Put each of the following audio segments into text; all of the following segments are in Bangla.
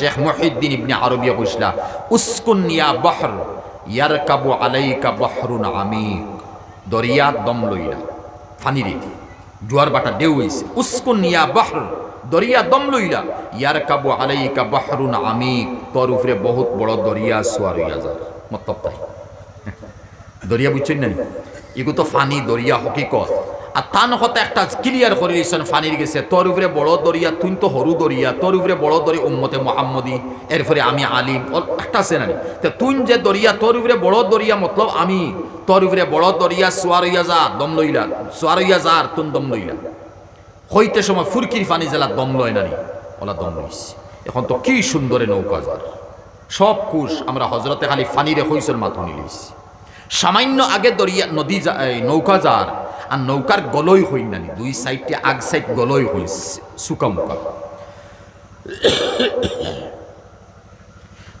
শেখ মহিউদ্দিন ইবনে আরবিয়া কইসলা উস্কুন ইয়া বহর, ইয়ারকাবু আলাইকা বহরুন আমিক। দরিয়া দম লইলা ফানিরে জোয়ার বাটা ঢেউ হইছে। উস্কুন ইয়া বহর দরিয়া দম লইলা, ইয়ারকাবু আলাইকা বহরুন আমিক। তোর উপরে বহুত বড় দরিয়া সোয়ার হইয়া যার মতলব তাই। দরিয়া বুঝছেন না? এগু তো ফানি দরিয়া হকিকত। আর তান হতে একটা ক্লিয়ার করে দিয়েছেন ফানির গেছে। তোর উপরে বড় দরিয়া, তুই তো সরু দরিয়া। তোর উপরে বড় দরি উম্মতে মোহাম্মদী। এরপরে আমি আলিম। একটা আছে না তো তুই যে দরিয়া, তোর উপরে বড় দরিয়া মতলব আমি। তোর উপরে বড় দরিয়া সোয়ার হইয়া যা দম লইলা। সোয়ার হইয়া যা আর তুন দম লইলা। হইতে সময় ফুরকির ফানি জেলা দম লয় না নি? ওলা দম লইছে। এখন তো কি সুন্দরে নৌকা যার। সব কুশ আমরা হজরতে খালি ফানিরে হইসল মাথা নিলিছি সামান্য আগে দরিয়া, নদী নৌকা যার আর নৌকার গলই হই নানি দুই সাইডে আগ সাইড গলই হইস, সুকা মুকা।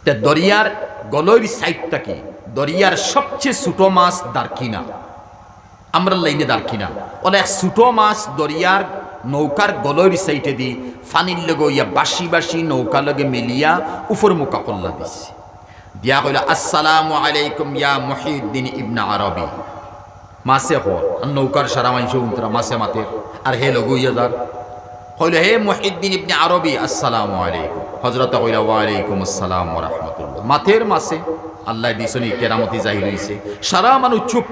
তে দরিয়ার গলইর সাইডটা কি? দরিয়ার সবচেয়ে ছোট মাছ দারকিনা। আমরা লাইনে দারকিনা। ওলা ছোট মাছ দরিয়ার নৌকার গলইর সাইডে দি ফানির লগে ইয়া বাসি বাসি নৌকা লগে মিলিয়া উপর মুকা কল্লা দিছে। দিয়া কইল, আসসালামু আলাইকুম ইয়া মহিউদ্দিন ইবনা আরবি। হল আর নৌকার সারা মাংস উন্তরা মাসে মাতের। আর হে লগু ইয়াদার, কইল হে মহিউদ্দিন ইবনে আরবি, আসসালামু আলাইকুম। হযরত কইল ওয়া আলাইকুম আসসালাম রাহমাতুল্লাহ। মাতের মাসে আল্লাহ দিছনি কেরামতি জাহির হইছে। সারা মানুষ চুপ।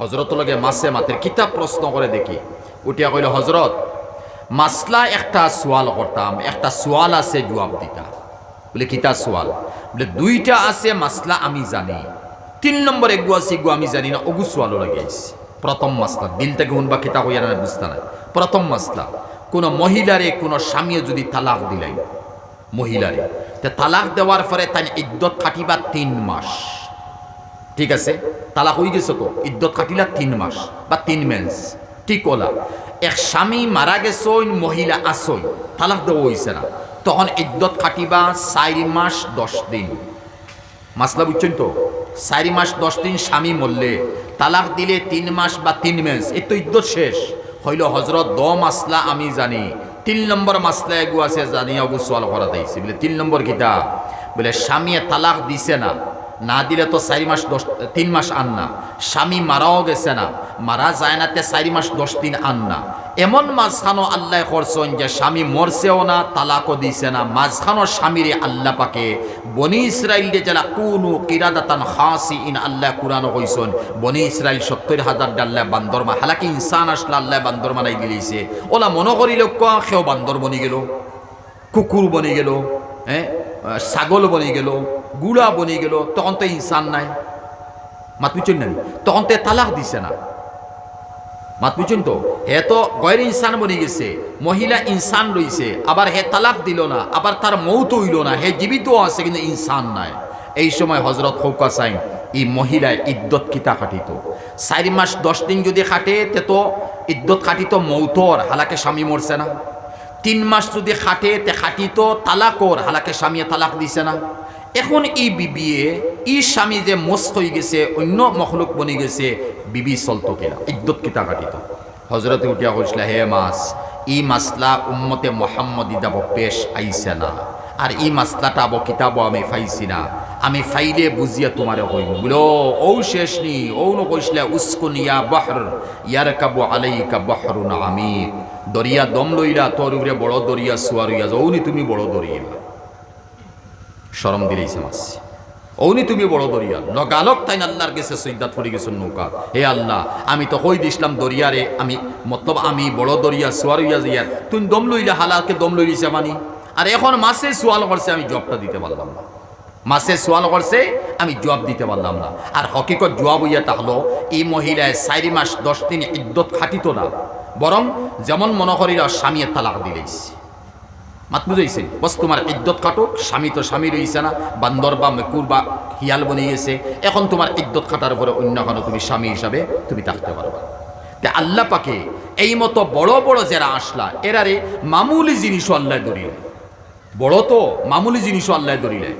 হযরত লগে মাসে মাতের কিতাব প্রশ্ন করে দেখি। উঠিয়া কইল, হযরত মাসলা একটা সোয়াল করতাম, একটা সোয়াল আছে জবাব দিতা। বলে, কিতা সোয়াল? বলে, দুইটা আছে মাসলা আমি জানি। তিন নম্বর এগু আছে, এগু আমি জানি না, অগু সোয়ালও লাগে আইছে। প্রথম মাসলা, দিল থেকে শুনবা কিতা হইয়া না বুঝতে না প্রথম মাসলা, কোনো মহিলারে, কোনো স্বামীও যদি তালাক দিলাই মহিলারে, তে তালাক দেওয়ার পরে তাই ইদ্যত কাটিবা তিন মাস। ঠিক আছে? তালাক হয়ে গেছে তো ইদ্যত কাটিলা তিন মাস, বা তিন মেন্স ঠিক ওলা, এক স্বামী মারা গেছে মহিলা আসই তালাক দেওয়া হয়েছে না। তখন ইদ্যত কাটিবা চারি মাস, দশ দিন। মাসলা বুঝছেন তো? চারি মাস, দশ দিন স্বামী মরলে, তালাক দিলে তিন মাস বা তিন মাস, এই তো ইদ্যত শেষ। হইল হজরত দ মাসলা আমি জানি, তিন নম্বর মাসলা এগু আছে জানি অগু সোয়াল করা দিয়েছি বলে তিন নম্বর কিতা? বলে স্বামী তালাক দিছে না। না দিলে তো চারি মাস দশ, তিন মাস আন না। স্বামী মারাও গেছে না, মারা যায় না তে চারি মাস দশ দিন আন না। এমন মাঝখানো আল্লাহ করছেন যে স্বামী মরছেও না, তালাকও দিছে না। মাঝখানো স্বামীরে আল্লাহ পাকে। বনি ইসরাইল যে যারা কুনু কিরাদাতান খাসি ইন আল্লাহ কুরানো কইসন বনি ইসরাইল সত্তর হাজার ডাল্লাহ বান্দরমা হালাকি ইনসান আসলে আল্লাহ বান্দর মানাই দিলিছে ওলা মনে করিল সেও বান্দর বনি গেল, কুকুর বনি গেল হ্যাঁ ছাগল বনি গেল। গুড়া বনি গেল, তখন তো ইনসান নাই। মাত বুঝছেন না তখন তো তালাক দিছে না। মাত বুঝছেন তো? হে তো গয়ের ইনসান বনি গেছে, মহিলা ইনসান রইছে, আবার হে তালাক দিল না, আবার তার মৌত হইল না, হে জীবিত আছে কিন্তু ইনসান নাই। এই সময় হজরত ফৌকা সাইন এই মহিলায় ইদ্যত কিতা খাটিত? চারি মাস দশ দিন যদি খাটে, তে তো ইদ্যত খাটিত মৌতর হালাকে স্বামী মরছে না। তিন মাস যদি খাটে, তে খাটিত তালাকর হালাকে স্বামী তালাক দিছে না। এখন এই বিবিয়ে, ই স্বামী যে মস্ত হয়ে গেছে, অন্য মখলুক বনি গেছে, বিবি চলতো কিনা ইদ্যত কিতা কাটিত। হজরতে উঠিয়া কৈছিল, হে মাছ, ই মাসলা উম্মতে মোহাম্মদ ইদাব পেশ আইছে না। আর ই মাসলাটা আব কিতাব আমি ফাইছি না। আমি ফাইলে বুঝিয়া তোমারে কইম বলো ও শেষ নি ও ন কইসলে উস্কুন ইয়া বহর ইয়ার কাবু আলাইকা বহরুন আমির দরিয়া দম লইরা তোর উপরে বড় দরিয়া সুয়ার ইয়া যাওনি তুমি বড় দরিয়া শরম দিলেইছে মাছ। ওনি তুমি বড় দরিয়া লগালক তাই আল্লাহর গেছে, সৈদাত পড়ে গেছে নৌকা। হে আল্লাহ, আমি তো কই দিছিলাম দরিয়ারে, আমি মতলব আমি বড় দরিয়া সোয়ার হইয়া তুই দম লইলে হালাকে দম লই দিছে মানি? আর এখন মাসে সোয়াল করছে, আমি জবটা দিতে পারলাম না। মাসে সোয়াল করছে, আমি জবাব দিতে পারলাম না। আর হকিকত জবাব হইয়া তাহলো এই মহিলায় চারি মাস দশ দিন ইদ্যত খাটিত না। বরং যেমন মনে করিল স্বামীর তালাক দিলেইছে। মাত বুঝাইছে বস, তোমার ইদ্যত কাটুক, স্বামী তো স্বামী রয়েছে না, বান্দর বা মেকুর বা হিয়াল বনে গেছে, এখন তোমার ইদ্যত কাটার পরে অন্য কোনো তুমি স্বামী হিসাবে তুমি থাকতে পারবা তে আল্লাহ পাকে এই মতো বড় বড় যারা আসলা এরারে মামুলি জিনিসও আল্লাহ দরিলে বড় তো মামুলি জিনিসও আল্লাহ দরিলে